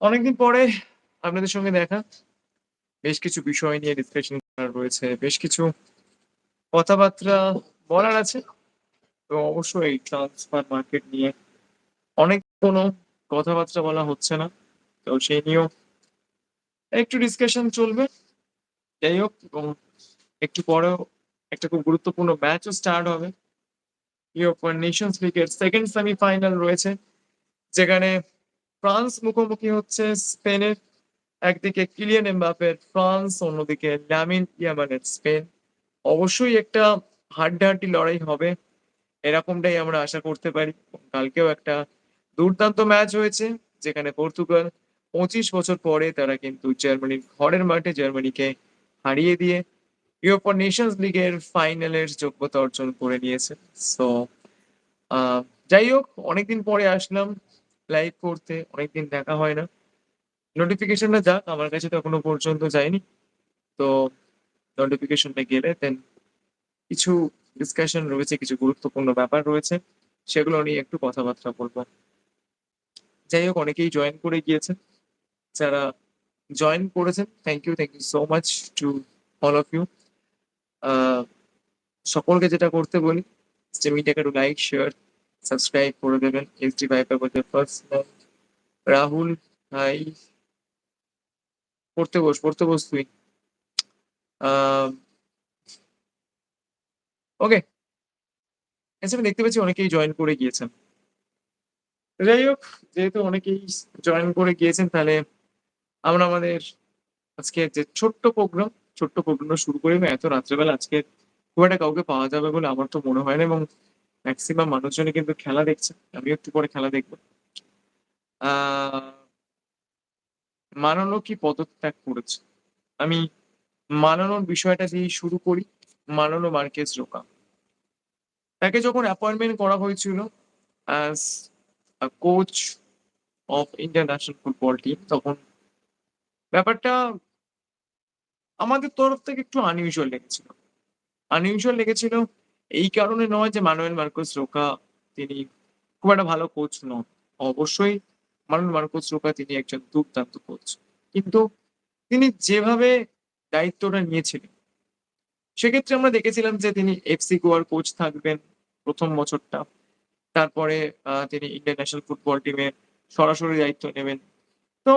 অনেকদিন পরে আপনাদের সঙ্গে দেখা। বেশ কিছু বিষয় নিয়ে ডিসকাশন করার রয়েছে। বেশ কিছু কথাবার্তা বলার আছে। তো অবশ্যই এই ট্রান্সফার মার্কেট নিয়ে অনেক কোনো কথাবার্তা বলা হচ্ছে না। তো সেই নিয়েও একটু ডিসকাশন চলবে। যাই হোক, এবং একটু পরেও একটা খুব গুরুত্বপূর্ণ ম্যাচও স্টার্ট হবে। ইউরোপিয়ান নেশনস লিগের 2nd সেমিফাইনাল রয়েছে। যেখানে ফ্রান্স মুখোমুখি হচ্ছে স্পেনের। একদিকে কিলিয়ান এমবাপ্পের ফ্রান্স, অন্যদিকে লামিন ইয়ামালের স্পেন। অবশ্যই একটা হাড্ডাহাড্ডি লড়াই হবে। এরকমটাই আমরা আশা করতে পারি। কালকেও একটা দুর্দান্ত ম্যাচ হয়েছে। যেখানে পর্তুগাল ২৫ বছর পরে তারা কিন্তু জার্মানির ঘরের মাঠে জার্মানিকে হারিয়ে দিয়ে ইউরোপা নেশনস লিগের ফাইনালের যোগ্যতা অর্জন করে নিয়েছে। সো যাই হোক অনেকদিন পরে আসলাম লাইভ করতে। অনেকদিন দেখা হয় না। নোটিফিকেশনটা যাক আমার কাছে তো এখনও পর্যন্ত যায়নি। তো নোটিফিকেশনটা গেলে দেন কিছু ডিসকাশন রয়েছে, কিছু গুরুত্বপূর্ণ ব্যাপার রয়েছে। সেগুলো নিয়ে একটু কথাবার্তা বলব। যাই হোক অনেকেই জয়েন করে গিয়েছেন। যারা জয়েন করেছেন thank you, thank you so much to all of you. সকলকে যেটা করতে বলি স্ট্রিমিংটাকে একটু লাইক, শেয়ার, সাবস্ক্রাইব করে দেবেন। এসডি ভাইপার বলতে ফার্স্ট রাহুল ভাই পড়তে বস, পড়তে বস তুই। ওকে। আমি দেখতে পাচ্ছি অনেকেই জয়েন করে গিয়েছেন। যাই হোক যেহেতু অনেকেই জয়েন করে গিয়েছেন তাহলে আমরা আমাদের আজকে যে ছোট্ট প্রোগ্রাম, ছোট্ট প্রোগ্রামটা শুরু করি এত রাত্রেবেলা আজকে খুব একটা কাউকে পাওয়া যাবে বলে আমার তো মনে হয় না এবং মেক্সিমাম মানুষজনই কিন্তু খেলা দেখছে। আমিও একটু পরে খেলা দেখব। আ মানানো কি পদত্যাগ করেছে? আমি মানানোর বিষয়টা দিয়েই শুরু করি। মানানো মার্কেস রোকা। তাকে যখন অ্যাপয়েন্টমেন্ট করা হয়েছিল as coach of Indian national football team তখন ব্যাপারটা আমাদের তরফ থেকে একটু আনইউজুয়াল লেগেছিল। আনইউজুয়াল লেগেছিল এই কারণে নয় যে মানুয়েল মার্কোস রোকা তিনি খুব একটা ভালো কোচ নন। অবশ্যই মানুয়েল মার্কোস রোকা তিনি একজন দুর্দান্ত কোচ। কিন্তু তিনি যেভাবে দায়িত্বটা নিয়েছিলেন, সেক্ষেত্রে আমরা দেখেছিলাম যে তিনি এফসি গোয়ার কোচ থাকবেন প্রথম বছরটা। তারপরে তিনি ইন্ডিয়ান ন্যাশনাল ফুটবল টিমের সরাসরি দায়িত্ব নেবেন। তো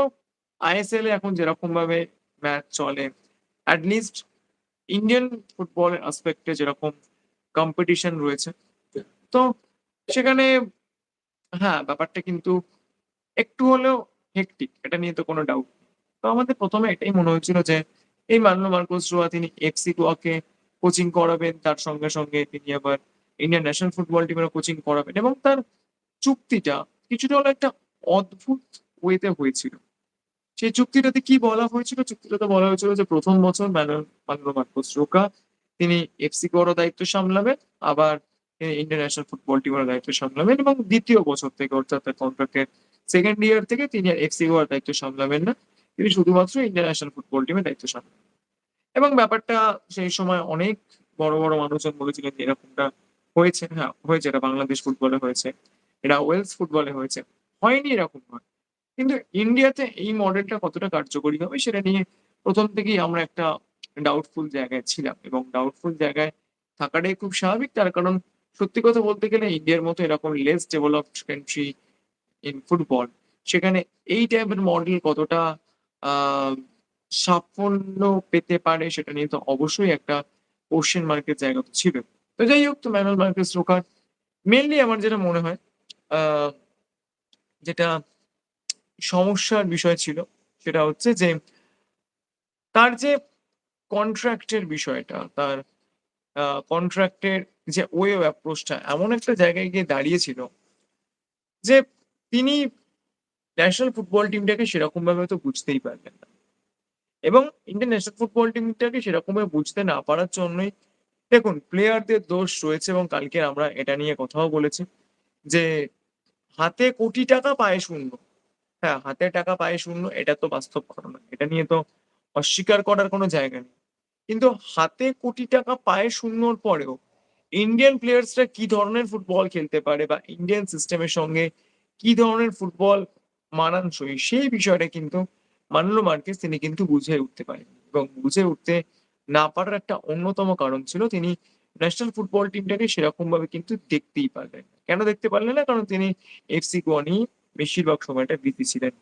আইএসএল এ এখন যেরকমভাবে ম্যাচ চলে এট লিস্ট ইন্ডিয়ান ফুটবল আসপেক্টে যেরকম কম্পিটিশন রয়েছে। তো সেখানে হ্যাঁ, ব্যাপারটা কিন্তু একটু হলেও হেক্টিক এটা নিয়ে তো কোনো ডাউট। তো আমাদের প্রথমে এটাই মনে হয়েছিল যে এই মানলো মার্কোস রোয়া তিনি এফসি গোয়াকে কোচিং করাবেন। তার সঙ্গে, সঙ্গে তিনি আবার ইন্ডিয়ান ন্যাশনাল ফুটবল টিমেরও কোচিং করাবেন এবং তার চুক্তিটা কিছুটা হলেও একটা অদ্ভুত ওয়েতে হয়েছিল। সেই চুক্তিটাতে কি বলা হয়েছিল? চুক্তিটাতে বলা হয়েছিল যে প্রথম বছর ম্যানুয়েল মার্কোস রোকা তিনি এফসি গোয়ারও দায়িত্ব সামলাবেন। আবার তিনি ইন্ডিয়ান ন্যাশনাল ফুটবল টিমেরও দায়িত্ব সামলাবেন এবং দ্বিতীয় বছর থেকে অর্থাৎ তার কন্ট্রাক্টের সেকেন্ড ইয়ার থেকে তিনি আর এফসি গোয়ার দায়িত্ব সামলাবেন না। তিনি শুধুমাত্র ইন্ডিয়ান ন্যাশনাল ফুটবল টিমের দায়িত্ব সামলাবেন। এবং ব্যাপারটা সেই সময় অনেক বড়, বড় মানুষজন বলেছিলেন যে এরকমটা হয়েছে। হ্যাঁ, হয়েছে এটা বাংলাদেশ ফুটবলে হয়েছে। এটা ওয়েলস ফুটবলে হয়েছে। হয়নি এরকম নয়। কিন্তু ইন্ডিয়াতে এই মডেলটা কতটা কার্যকরী হবে সেটা নিয়ে প্রথম থেকেই আমরা একটা ডাউটফুল জায়গায় ছিলাম এবং ডাউটফুল জায়গায় থাকাটাই খুব স্বাভাবিক। তার কারণ সত্যি কথা বলতে গেলে ইন্ডিয়ার মতো এরকম less developed country in football সেখানে এই টাইপের মডেল কতটা সাফল্য পেতে পারে সেটা নিয়ে তো অবশ্যই একটা কোয়েশ্চেন মার্কের জায়গা তো ছিল। তো যাই হোক, তো ম্যানুয়েল মার্কেস রোকার মেইনলি আমার যেটা মনে হয় যেটা সমস্যার বিষয় ছিল, সেটা হচ্ছে যে তার যে কন্ট্রাক্ট এর বিষয়টা, তার আ কন্ট্রাক্ট যে ওয়ে অফ অ্যাপ্রোচ টা এমন একটা জায়গায় গিয়ে দাঁড়িয়েছিল যে তিনি ন্যাশনাল ফুটবল টিমটাকে সেরকমভাবে হয়তো বুঝতেই পারলেন না। এবং ইন্ডিয়ান ন্যাশনাল ফুটবল টিমটাকে সেরকমভাবে বুঝতে না পারার জন্যই দেখুন প্লেয়ারদের দোষ রয়েছে এবং কালকে আমরা এটা নিয়ে কথাও বলেছি যে হাতে কোটি টাকা পায়ে শূন্য। হ্যাঁ, হাতে টাকা পায়ে শূন্য এটা তো বাস্তব ঘটনা। এটা নিয়ে তো অস্বীকার করার কোনো জায়গা নেই। কিন্তু হাতে কোটি টাকা পায়ে শূন্যর পরেও ইন্ডিয়ান প্লেয়ার্সরা কি ধরনের ফুটবল খেলতে পারে বা ইন্ডিয়ান সিস্টেমের সঙ্গে কি ধরনের ফুটবল মানানসই সেই বিষয়টা কিন্তু মানলো মার্কেস তিনি কিন্তু বুঝে উঠতে পারেননি এবং বুঝে উঠতে না পারার একটা অন্যতম কারণ ছিল তিনি ন্যাশনাল ফুটবল টিমটাকে সেরকমভাবে কিন্তু দেখতেই পারলেন কেন দেখতে পারলেন না? কারণ তিনি এফসি গোয়া নিয়েই বেশিরভাগ সময়টা বিজি ছিলেন।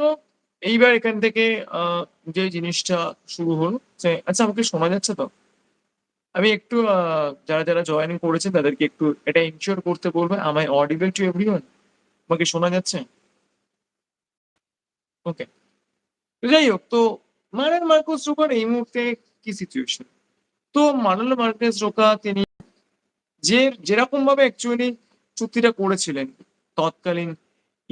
তো এইবার এখান থেকে যে জিনিসটা শুরু হলো যে আচ্ছা আমাকে শোনা যাচ্ছে তো? আমি একটু যারা, যারা জয়েন করেছে তাদেরকে একটু এটা ইনশিওর করতে বলব, I audible to everyone? আমাকে শোনা যাচ্ছে? ওকে। যাই হোক তো মানুয়েল মার্কোস রোকার এই মুহূর্তে কি সিচুয়েশন? তো মানুয়েল মার্কেস রোকা তিনি যে যেরকম ভাবে অ্যাকচুয়ালি চুক্তিটা করেছিলেন তৎকালীন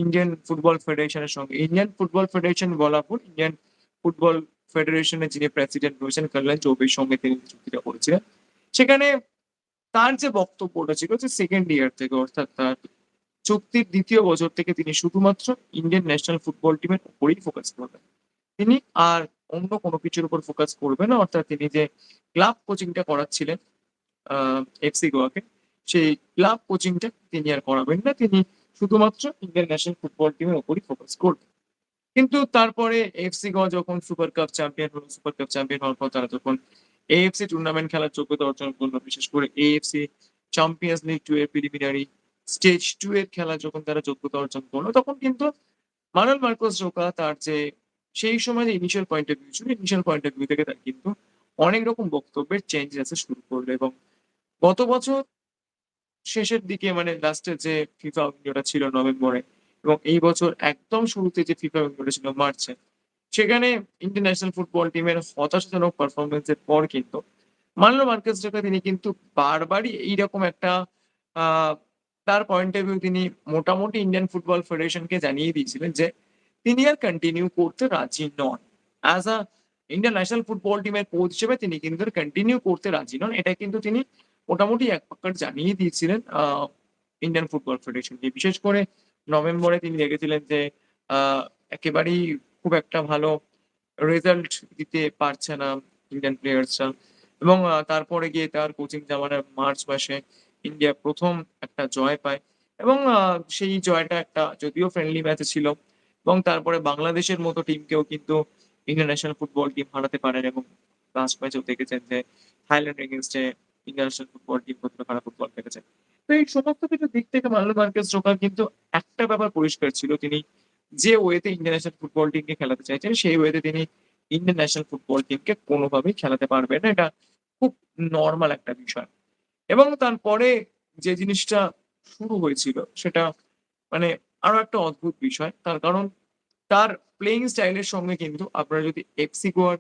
ইন্ডিয়ান ফুটবল ফেডারেশনের সঙ্গে। ইন্ডিয়ান ফুটবল ফেডারেশন বলার পর ইন্ডিয়ান ফুটবল ফেডারেশনের যিনি প্রেসিডেন্ট রয়েছেন কল্যাণ চৌবের সঙ্গে তিনি চুক্তিটা করেছিলেন। সেখানে তার যে বক্তব্যটা ছিল যে সেকেন্ড ইয়ার থেকে অর্থাৎ তার চুক্তির দ্বিতীয় বছর থেকে তিনি শুধুমাত্র ইন্ডিয়ান ন্যাশনাল ফুটবল টিমের উপরেই ফোকাস করবেন। তিনি আর অন্য কোনো কিছুর উপর ফোকাস করবেন না। অর্থাৎ তিনি যে ক্লাব কোচিংটা করাচ্ছিলেন এফসি গোয়াকে, সেই ক্লাব কোচিংটা তিনি আর করাবেন না। তিনি শুধুমাত্র ইন্ডিয়ান ন্যাশনাল ফুটবল টিমের উপরই ফোকাস করবে। কিন্তু তারপরে এফসি গোয়া যখন সুপার কাপ চ্যাম্পিয়ন হলো, সুপার কাপ চ্যাম্পিয়ন হওয়ার পর তারা যখন এএফসি টুর্নামেন্ট খেলার যোগ্যতা অর্জন করল, বিশেষ করে এএফসি চ্যাম্পিয়ন্স লিগ টু এর প্রিলিমিনারি স্টেজ টু এর খেলা যখন তারা যোগ্যতা অর্জন করল, তখন কিন্তু মানুয়েল মার্কোস রোকা তার যে সেই সময় যে ইনিশিয়াল পয়েন্ট অফ ভিউ ছিল, ইনিশিয়াল পয়েন্ট অফ ভিউ থেকে তার কিন্তু অনেক রকম বক্তব্যের চেঞ্জ আসা শুরু করল এবং গত বছর শেষের দিকে মানে লাস্টের যে ফিফা উইন্ডোটা ছিল নভেম্বরে এবং এই বছর একদম শুরুতে যে ফিফা উইন্ডোটা ছিল মার্চে, সেখানে ইন্ডিয়ান ন্যাশনাল ফুটবল টিমের হতাশাজনক পারফরম্যান্স এর পর কিন্তু মানলো মার্কেস রোকা তিনি কিন্তু বারবারই এইরকম একটা তার পয়েন্ট অফ ভিউ তিনি মোটামুটি ইন্ডিয়ান ফুটবল ফেডারেশনকে জানিয়ে দিয়েছিলেন যে তিনি আর কন্টিনিউ করতে রাজি নন। As a Indian national football টিমের কোচ হিসেবে তিনি কিন্তু কন্টিনিউ করতে রাজি নন। এটা কিন্তু তিনি মোটামুটি এক প্রকার জানিয়ে দিয়েছিলেন ইন্ডিয়ান ফুটবল ফেডারেশনকে। বিশেষ করে নভেম্বরে তিনি দেখেছিলেন যে একেবারেই খুব একটা ভালো রেজাল্ট দিতে পারছে না ইন্ডিয়ান প্লেয়ার্সরা এবং তারপরে গিয়ে তার কোচিং জামানায় মার্চ মাসে ইন্ডিয়া প্রথম একটা জয় পায়। এবং সেই জয়টা একটা যদিও ফ্রেন্ডলি ম্যাচে ছিল। এবং তারপরে বাংলাদেশের মতো টিমকেও কিন্তু ইন্টারন্যাশনাল ফুটবল টিম হারাতে পারেন এবং লাস্ট ম্যাচেও দেখেছেন যে Thailand against Indian football team কতটা খারাপ ফুটবল খেলেছে। তো এই সমস্ত কিছুর দিক থেকে মানলো মার্কেস রোকার কিন্তু একটা ব্যাপার পরিষ্কার ছিল তিনি যে ওয়েতে ইন্ডিয়ান ফুটবল টিমকে খেলাতে চাইছেন, সেই ওয়েতে তিনি ইন্ডিয়ান ন্যাশনাল ফুটবল টিমকে কোনোভাবেই খেলাতে পারবেন না। এটা খুব নরমাল একটা বিষয়। এবং তারপরে যে জিনিসটা শুরু হয়েছিল সেটা মানে আরও একটা অদ্ভুত বিষয়। তার কারণ তার প্লেইং স্টাইলের সঙ্গে কিন্তু আপনারা যদি এফসি গোয়ার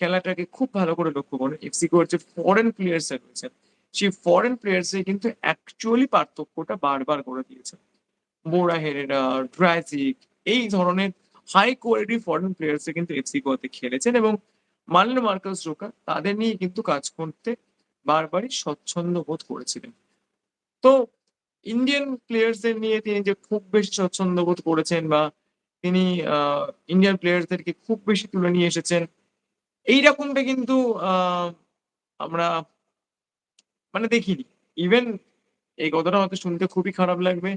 খেলাটাকে খুব ভালো করে লক্ষ্য করেন, এফসি গোয়ার যে ফরেন প্লেয়ার্স রয়েছেন, সেই ফরেন প্লেয়ার্স কিন্তু অ্যাকচুয়ালি পার্থক্যটা বারবার করে দিয়েছে। মোরা হেরেরা, ড্রাজিক এই ধরনের হাই কোয়ালিটি ফরেন প্লেয়ার্স কিন্তু এফসি গোয়াতে খেলেছেন এবং মানলো মার্কোস রোকা তাদের নিয়ে কিন্তু কাজ করতে বারবারই স্বচ্ছন্দ বোধ করেছিলেন। তো ইন্ডিয়ান প্লেয়ার্সদের নিয়ে তিনি যে খুব বেশি স্বচ্ছন্দ বোধ করেছেন বা তিনি ইন্ডিয়ান প্লেয়ার্সদেরকে খুব বেশি তুলে নিয়ে এসেছেন। এইরকমটা কিন্তু আমরা মানে দেখিনি। ইভেন এই কথাটা হয়তো শুনতে খুবই খারাপ লাগবে।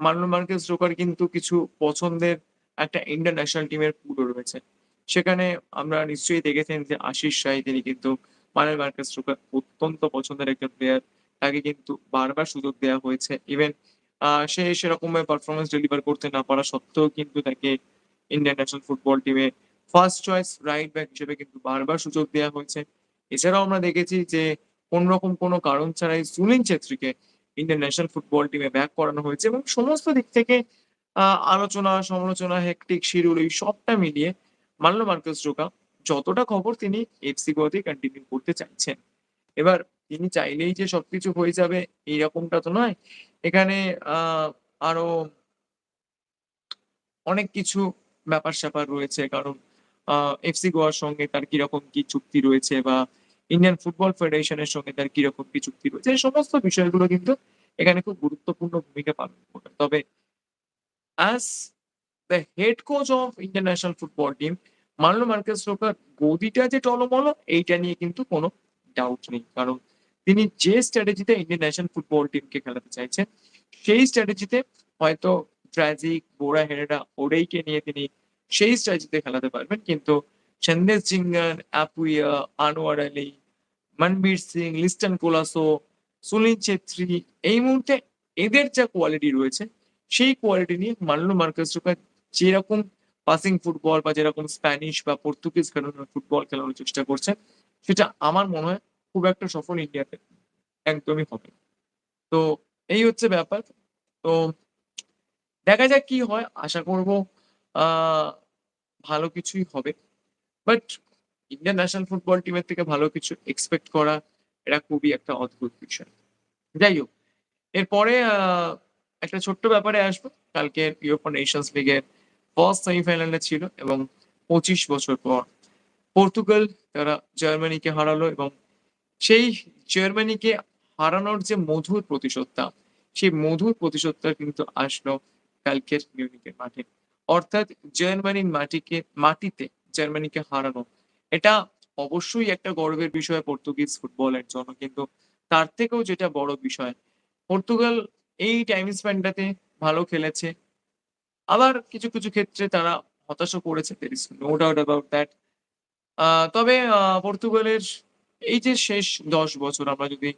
মানলো মার্কেস রোকার কিন্তু কিছু পছন্দের একটা ইন্টারন্যাশনাল ন্যাশনাল টিমের পুরো রয়েছে। সেখানে আমরা নিশ্চয়ই দেখেছেন যে আশিস শাহী, তিনি কিন্তু মানুয়েল মার্কেস রোকার অত্যন্ত পছন্দের একজন প্লেয়ার। তাকে কিন্তু বারবার সুযোগ দেওয়া হয়েছে। ইভেন সে সেরকমভাবে পারফরমেন্স ডেলিভার করতে না পারা সত্ত্বেও কিন্তু তাকে ইন্ডিয়ান ন্যাশনাল ফুটবল টিমে ফার্স্ট চয়েস রাইট ব্যাক হিসেবে কিন্তু বারবার সুযোগ দেওয়া হয়েছে। এছাড়াও আমরা দেখেছি যে কোনরকম কোনো কারণ ছাড়াই সুনীল ছেত্রীকে ইন্ডিয়ান ন্যাশনাল ফুটবল টিমে ব্যাক করানো হয়েছে এবং সমস্ত দিক থেকে আলোচনা, সমালোচনা, হেক্টিক শিডিউল এই সবটা মিলিয়ে মানলো মার্কাস রোকা যতটা খবর তিনি এফসি গোয়াতেই কন্টিনিউ করতে চাইছেন। এবার তিনি চাইলেই যে সবকিছু হয়ে যাবে এইরকমটা তো নয়। এখানে আরও অনেক কিছু ব্যাপার-স্যাপার রয়েছে। কারণ এফসি গোয়ার সঙ্গে তার কীরকম কি চুক্তি রয়েছে বা ইন্ডিয়ান ফুটবল ফেডারেশনের সঙ্গে তার কীরকম কি চুক্তি রয়েছে। এই সমস্ত বিষয়গুলো কিন্তু এখানে খুব গুরুত্বপূর্ণ ভূমিকা পালন করবে। তবে as the head coach of international football team মানলো মার্কেস রোকার গদিটা যে টলমলো এইটা নিয়ে কিন্তু কোনো ডাউট নেই। কারণ তিনি যে স্ট্র্যাটেজিতে ইন্ডিয়ান ন্যাশনাল ফুটবল টিমকে খেলাতে চাইছেন, সেই স্ট্র্যাটেজিতে হয়তো ট্র্যাজিক বোরা হেরেডা ওরেইকে নিয়ে তিনি সেই স্ট্র্যাটেজিতে খেলাতে পারবেন। কিন্তু সন্দেশ জিঙ্গান, অ্যাপুইয়া, আনোয়ার আলী, মনবীর সিং, লিস্টন কোলাসো, সুনীল ছেত্রী এই মুহূর্তে এদের যা কোয়ালিটি রয়েছে, সেই কোয়ালিটি নিয়ে মানলো মার্কাস রোকার যেরকম পাসিং ফুটবল বা যেরকম স্প্যানিশ বা পর্তুগিজ খেলানোর ফুটবল খেলানোর চেষ্টা করছেন, সেটা আমার মনে হয় খুব একটা সফল ইন্ডিয়াতে একদমই হবে তো এই হচ্ছে ব্যাপার। তো দেখা যাক কি হয়। আশা করব ভালো কিছুই হবে। বাট ইন্ডিয়ান ন্যাশনাল ফুটবল টিমের থেকে ভালো কিছু এক্সপেক্ট করা এটা খুবই একটা অদ্ভুত বিষয়। যাই হোক, এরপরে একটা ছোট্ট ব্যাপারে আসব। কালকে ইউরোপা নেশনস লিগের ফার্স্ট সেমিফাইনালে ছিল এবং ২৫ বছর পর পর্তুগাল তারা জার্মানিকে হারালো এবং সেই জার্মানিকে হারানোর যে মধুর প্রতিশোধটা, সেই মধুর প্রতিশোধটা কিন্তু আসলো কালকের মিউনিখের মাঠে। অর্থাৎ জার্মানির মাটিকে মাটিতে জার্মানিকে হারানো। এটা অবশ্যই একটা গর্বের বিষয় পর্তুগিজ ফুটবলের জন্য। কিন্তু তার থেকেও যেটা বড় বিষয়, পর্তুগাল এই টাইম স্প্যানটাতে ভালো খেলেছে। আবার কিছু, কিছু ক্ষেত্রে তারা হতাশও করেছে। no doubt about that. তবে পর্তুগালের এই যে শেষ ১০ বছর আমরা যদি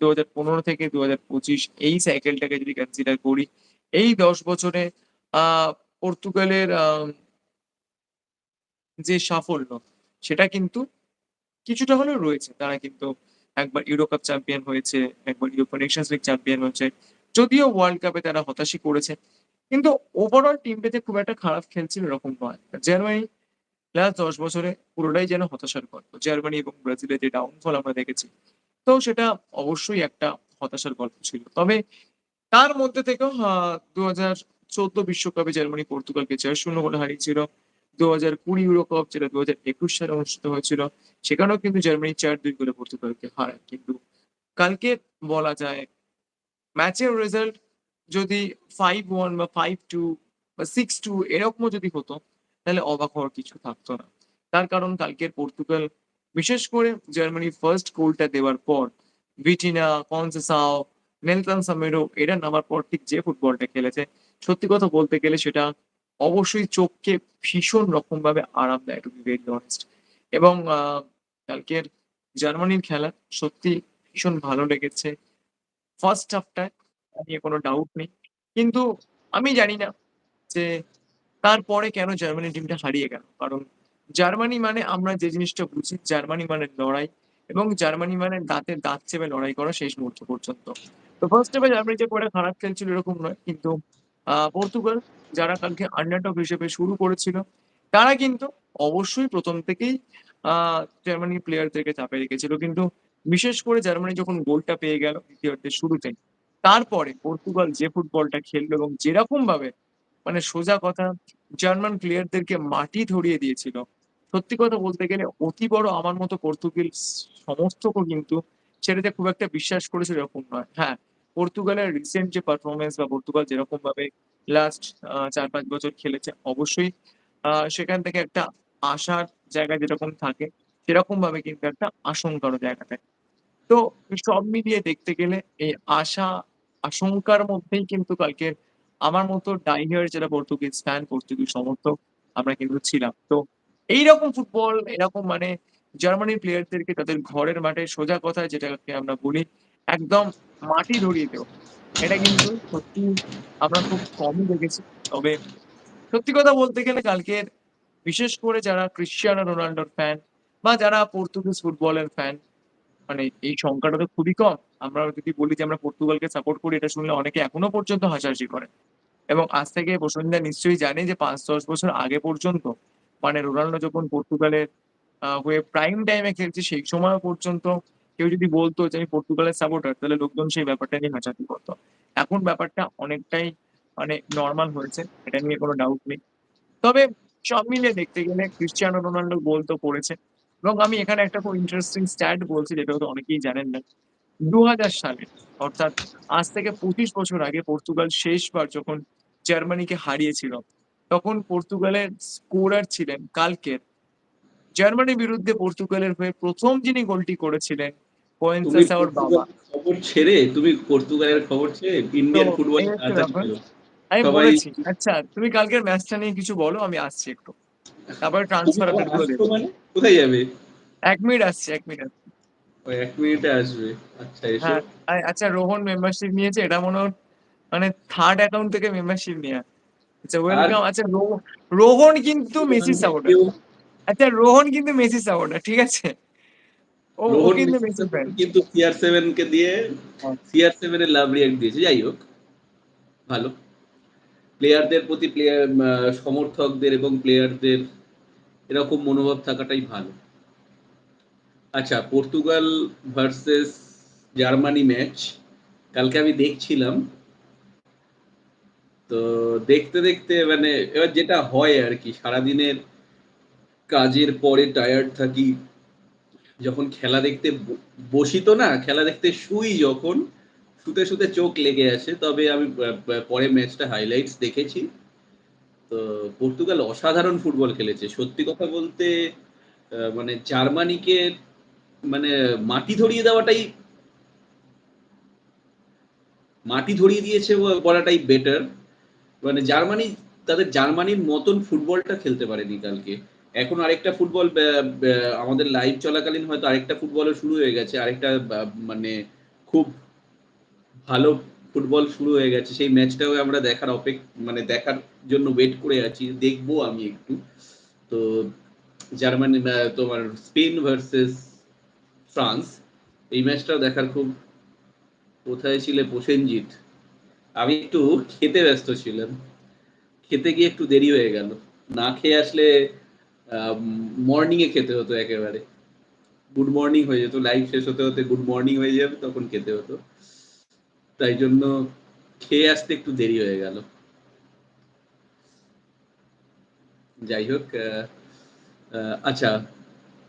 ২০১৫ থেকে ২০২৫ এই সাইকেলটাকে যদি কনসিডার করি, এই ১০ বছরে আ পর্তুগালের যে সাফল্য সেটা কিন্তু কিছুটা হলেও রয়েছে। তারা কিন্তু একবার ইউরো কাপ চ্যাম্পিয়ন হয়েছে, একবার ইউরোপা নেশনস লিগ চ্যাম্পিয়ন হয়েছে। যদিও ওয়ার্ল্ড কাপে তারা হতাশই করেছে। কিন্তু ওভারঅল টিমটাতে খুব একটা খারাপ খেলছিল এরকম নয়। জার্মানি লাস্ট ১০ বছরে পুরোটাই যেন হতাশার গল্প। জার্মানি এবং ব্রাজিলের যে ডাউনফল আমরা দেখেছি। তো সেটা অবশ্যই একটা হতাশার গল্প ছিল। তবে তার মধ্যে থেকেও আ ২০১৪ বিশ্বকাপে জার্মানি পর্তুগালকে ৪-০ গোলে হারিয়েছিল। ২০২০ ইউরো কাপ যেটা ২০২১ সালে অনুষ্ঠিত হয়েছিল, সেখানেও কিন্তু জার্মানি ৪-২ গোলে পর্তুগালকে হারায়। কিন্তু কালকে বলা যায় ম্যাচের রেজাল্ট যদি 5-1 বা 5-2 বা 6-2 এরকমও যদি হতো, তাহলে অবাক হওয়ার কিছু থাকতো না। তার কারণ কালকের পর্তুগাল বিশেষ করে জার্মানি ফার্স্ট গোলটা দেওয়ার পর ভিটিনা, কনসেসাও, নেলসন সামেরো এরা নামার পর ঠিক যে ফুটবলটা খেলেছে, সত্যি কথা বলতে গেলে সেটা অবশ্যই চোখকে ভীষণ রকমভাবে আরাম দেয় টু বি ভেরি অনেস্ট। এবং কালকের জার্মানির খেলা সত্যি ভীষণ ভালো লেগেছে। ফার্স্ট হাফটায় তা নিয়ে কোনো ডাউট নেই। কিন্তু আমি জানি না যে তারপরে কেন জার্মানি টিমটা হারিয়ে গেল। কারণ জার্মানি মানে আমরা যে জিনিসটা বুঝি, জার্মানি মানে লড়াই এবং জার্মানি মানে দাঁতে দাঁত চেপে লড়াই করা শেষ মুহূর্ত পর্যন্ত। তো ফার্স্ট হাফে জার্মানি যে একটা খারাপ খেলছিল এরকম নয়। কিন্তু পর্তুগাল যারা কালকে আন্ডারডগ হিসেবে শুরু করেছিল, তারা কিন্তু অবশ্যই প্রথম থেকেই আ জার্মানির প্লেয়ারদেরকে চাপে রেখেছিল। কিন্তু বিশেষ করে জার্মানি যখন গোলটা পেয়ে গেল দ্বিতীয়ার্ধের শুরুতে, তারপরে পর্তুগাল যে ফুটবলটা খেললো এবং যেরকম ভাবে মানে সোজা কথা জার্মান প্লেয়ারদেরকে মাটি ধরিয়ে দিয়েছিল। সত্যি কথা বলতে গেলে অতি বড় আমার মতো পর্তুগিজ সমর্থকও কিন্তু সেটাতে খুব একটা বিশ্বাস করেছিল এরকম নয়। হ্যাঁ, পর্তুগালের রিসেন্ট যে পারফরমেন্স বা পর্তুগাল যেরকমভাবে লাস্ট আ ৪-৫ বছর খেলেছে অবশ্যই সেখান থেকে একটা আশার জায়গা যেরকম থাকে, সেরকমভাবে কিন্তু একটা আশঙ্কারও জায়গা থাকে। তো সব মিলিয়ে দেখতে গেলে এই আশা, আশঙ্কার মধ্যেই কিন্তু কালকে আমার মতো ডাই হার্ড যারা পর্তুগিজ ফ্যান, পর্তুগিজ সমর্থক আমরা কিন্তু ছিলাম। তো এইরকম ফুটবল এরকম মানে জার্মানির প্লেয়ারদেরকে তাদের ঘরের মাঠে সোজা কথা যেটাকে আমরা বলি একদম মাটি ধরিয়ে দেওয়া। এটা কিন্তু সত্যি আমরা খুব কমই দেখেছি। তবে সত্যি কথা বলতে গেলে কালকের বিশেষ করে যারা ক্রিশ্চিয়ানো রোনাল্ডোর ফ্যান বা যারা পর্তুগিজ ফুটবলের ফ্যান মানে এই সংখ্যাটা তো খুবই কম। আমরা যদি বলি যে আমরা পর্তুগালকে সাপোর্ট করি, এটা শুনলে অনেকে এখনও পর্যন্ত হাসাহাসি করে। এবং আজ থেকে প্রসেনদা নিশ্চয়ই জানে যে ৫-১০ বছর আগে পর্যন্ত মানে রোনাল্ডো যখন পর্তুগালের হয়ে প্রাইম টাইমে খেলছে, সেই সময়ও পর্যন্ত কেউ যদি বলতো যে আমি পর্তুগালের সাপোর্টার তাহলে লোকজন সেই ব্যাপারটা নিয়ে হাসাহাসি করতো এখন ব্যাপারটা অনেকটাই মানে নর্মাল হয়েছে। এটা নিয়ে কোনো ডাউট নেই। তবে সব মিলিয়ে দেখতে গেলে ক্রিস্টিয়ানো রোনাল্ডো গোল তো করেছে এবং আমি এখানে একটা খুব ইন্টারেস্টিং স্ট্যাট বলছি যেটা হয়তো অনেকেই জানেন না। ২০০০ সালে অর্থাৎ আজ থেকে ২৫ বছর আগে পর্তুগাল শেষবার যখন জার্মানিকে হারিয়েছিল, তখন পর্তুগালের স্কোরার ছিলেন কালকের। জার্মানির বিরুদ্ধে পর্তুগালের হয়ে প্রথম যিনি গোলটি করেছিলেন বাবা। খবর ছেড়ে তুমি পর্তুগালের খবর ছেড়ে ইন্ডিয়ান ফুটবল। আমি বলেছি। আচ্ছা তুমি কালকের ম্যাচটা নিয়ে কিছু বলো আমি আসছি একটু। তারপরে ট্রান্সফার আপডেট দেব। কোথায় যাবে? ১ মিনিট আসছি, ১ মিনিট আসছি। ও ১ মিনিটে আসবে। আচ্ছা এসো। হ্যাঁ, আচ্ছা রোহন মেম্বারশিপ নিয়েছে এটা মনে হয় মানে থার্ড অ্যাকাউন্ট থেকে মেম্বারশিপ নেয়া। আচ্ছা ওয়েলকাম আচ্ছা রোহন কিন্তু রোহনকে সাপোর্টার। আচ্ছা রোহন কিন্তু মেসির সাপোর্টার। ঠিক আছে? ও, কিন্তু মেসির কিন্তু CR7 কে দিয়ে হ্যাঁ। CR7 এর লাভ রিঅ্যাক্ট দিয়েছে। যাই হোক। ভালো। প্লেয়ারদের প্রতি প্লেয়ার সমর্থকদের এবং প্লেয়ারদের এরকম মনোভাব থাকাটাই ভালো। আচ্ছা পর্তুগাল ভার্সেস জার্মানি ম্যাচ কালকে আমি দেখছিলাম। তো দেখতে, দেখতে মানে এবার যেটা হয় আর কি সারাদিনের কাজের পরে টায়ার্ড থাকি। যখন খেলা দেখতে ব বসি তো না, খেলা দেখতে শুই যখন, শুতে, শুতে চোখ লেগে আসে। তবে আমি পরে ম্যাচটা হাইলাইটস দেখেছি। তো পর্তুগাল অসাধারণ ফুটবল খেলেছে। সত্যি কথা বলতে মানে জার্মানিকে মানে মাটি ধরিয়ে দেওয়াটাই মাটি ধরিয়ে দিয়েছে বলাটাই বেটার। মানে জার্মানি তাদের জার্মানির মতন ফুটবলটা খেলতে পারেনি কালকে। এখন আরেকটা ফুটবল আমাদের লাইভ চলাকালীন হয়তো আরেকটা ফুটবলও শুরু হয়ে গেছে। আরেকটা মানে খুব ভালো ফুটবল শুরু হয়ে গেছে। সেই ম্যাচটাও আমরা দেখার অপেক মানে দেখার জন্য ওয়েট করে আছি। দেখব আমি একটু। তো জার্মানি তোমার স্পেন ভার্সেস ফ্রান্স, এই ম্যাচটাও দেখার খুব কোথায় ছিলে প্রসেনজিৎ? আমি একটু খেতে ব্যস্ত ছিলাম। খেতে গিয়ে একটু দেরি হয়ে গেল। না খেয়ে আসলে মর্নিং এ খেতে হতো একেবারে। গুড মর্নিং হয়ে যেত। লাইভ শেষ হতে, হতে গুড মর্নিং হয়ে যাবে তখন খেতে হতো। তাই জন্য খেয়ে আসতে একটু দেরি হয়ে গেল। যাই হোক আচ্ছা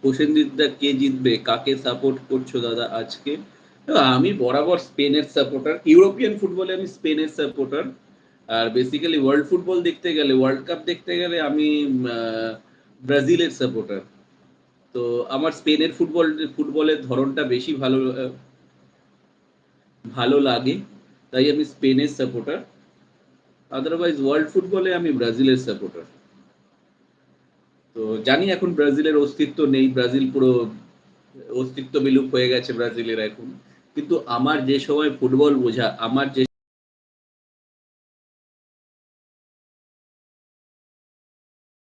প্রসেনজিৎ দা কে জিতবে? কাকে সাপোর্ট করছ দাদা আজকে? আমি বরাবর স্পেনের সাপোর্টার। ইউরোপিয়ান ফুটবলে আমি স্পেনের সাপোর্টার। আর বেসিক্যালি ওয়ার্ল্ড ফুটবল দেখতে গেলে, ওয়ার্ল্ড কাপ দেখতে গেলে আমি আ ব্রাজিলের সাপোর্টার। তো আমার স্পেনের ফুটবল ফুটবলের ধরনটা বেশি ভালো ভালো লাগে। তাই আমি স্পেনের সাপোর্টার। আদারওয়াইজ ওয়ার্লড ফুটবলে আমি ব্রাজিলের সাপোর্টার। তো জানি এখন ব্রাজিলের অস্তিত্ব নেই। ব্রাজিল পুরো অস্তিত্ব বিলুপ হয়ে গেছে ব্রাজিলের এখন। কিন্তু আমার যে সময় ফুটবল বোঝা, আমার যে